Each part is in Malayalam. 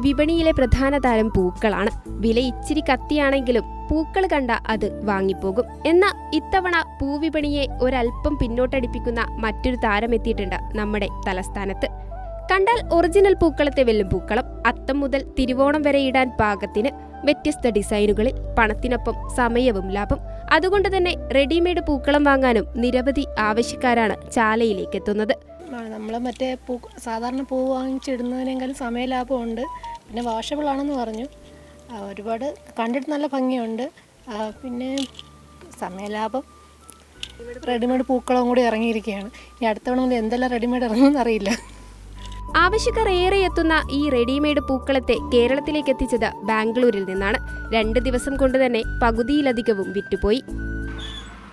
വിപണിയിലെ പ്രധാന താരം പൂക്കളാണ്. വില ഇച്ചിരി കത്തിയാണെങ്കിലും പൂക്കൾ കണ്ട അത് വാങ്ങിപ്പോകും. എന്ന ഇത്തവണ പൂവിപണിയെ ഒരൽപ്പം പിന്നോട്ടടിപ്പിക്കുന്ന മറ്റൊരു താരം എത്തിയിട്ടുണ്ട് നമ്മുടെ തലസ്ഥാനത്ത്. കണ്ടാൽ ഒറിജിനൽ പൂക്കളത്തെ വെല്ലും പൂക്കളം അത്തം മുതൽ തിരുവോണം വരെ ഇടാൻ പാകത്തിന് വ്യത്യസ്ത ഡിസൈനുകളിൽ പണത്തിനൊപ്പം സമയവും ലാഭം. അതുകൊണ്ട് തന്നെ റെഡിമെയ്ഡ് പൂക്കളം വാങ്ങാനും നിരവധി ആവശ്യക്കാരാണ് ചാലയിലേക്ക് എത്തുന്നത് നമ്മൾ മറ്റേ പൂ സാധാരണ പൂ വാങ്ങിച്ചിടുന്നതിനേക്കാളും സമയലാഭമുണ്ട് പിന്നെ വാഷബിൾ ആണെന്ന് പറഞ്ഞു ഒരുപാട് കണ്ടിട്ട് നല്ല ഭംഗിയുണ്ട്. പിന്നെ സമയലാഭം റെഡിമെയ്ഡ് പൂക്കളും കൂടി ഇറങ്ങിയിരിക്കുകയാണ്. ഇനി അടുത്തവണ മുതൽ എന്തെല്ലാം റെഡിമെയ്ഡ് ഇറങ്ങുമെന്ന് അറിയില്ല. ആവശ്യക്കാർ ഏറെ എത്തുന്ന ഈ റെഡിമെയ്ഡ് പൂക്കളത്തെ കേരളത്തിലേക്ക് എത്തിച്ചത് ബാംഗ്ലൂരിൽ നിന്നാണ്. രണ്ട് ദിവസം കൊണ്ട് തന്നെ പകുതിയിലധികവും വിറ്റുപോയി.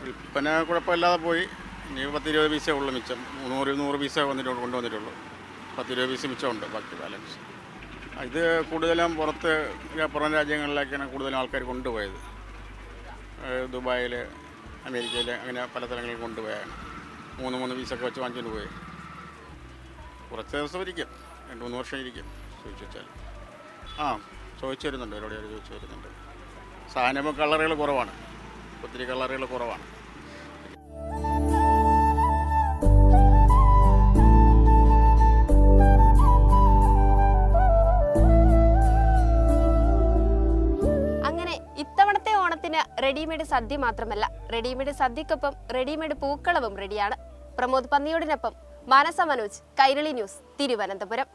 വിൽപ്പന കുഴപ്പമില്ലാതെ പോയി. ഇനി പത്ത് ഇരുപത് പീസേ ഉള്ളൂ മിച്ചം. നൂറ് നൂറ് പീസേ വന്നിട്ടുള്ളൂ കൊണ്ടുവന്നിട്ടുള്ളൂ. പത്ത് ഇരുപത് പീസ് മിച്ചമുണ്ട് ബാക്കി ബാലൻസ് ഇത് കൂടുതലും പുറത്ത് പുറം രാജ്യങ്ങളിലേക്കാണ് കൂടുതലും ആൾക്കാർ കൊണ്ടുപോയത്. ദുബായിൽ അമേരിക്കയിൽ അങ്ങനെ പല സ്ഥലങ്ങളിൽ കൊണ്ടുപോയാണ്. മൂന്ന് മൂന്ന് പീസൊക്കെ വെച്ച് വാങ്ങിച്ചുകൊണ്ട് പോയി. കുറച്ച് ദിവസം ഇരിക്കും. രണ്ട് മൂന്ന് വർഷം ഇരിക്കും ചോദിച്ചു വെച്ചാൽ ആ ചോദിച്ചു വരുന്നുണ്ട്. ഒരുപാട് ചോദിച്ചു വരുന്നുണ്ട്. സാധനം കളറുകൾ കുറവാണ്. ഒത്തിരി കളറുകൾ കുറവാണ്. അങ്ങനെ ഇത്തവണത്തെ ഓണത്തിന് റെഡിമെയ്ഡ് സദ്യ മാത്രമല്ല റെഡിമെയ്ഡ് സദ്യക്കൊപ്പം റെഡിമെയ്ഡ് പൂക്കളവും റെഡിയാണ്. പ്രമോദ് പന്നിയോടിനൊപ്പം മാനസ മനോജ് കൈരളി ന്യൂസ് തിരുവനന്തപുരം.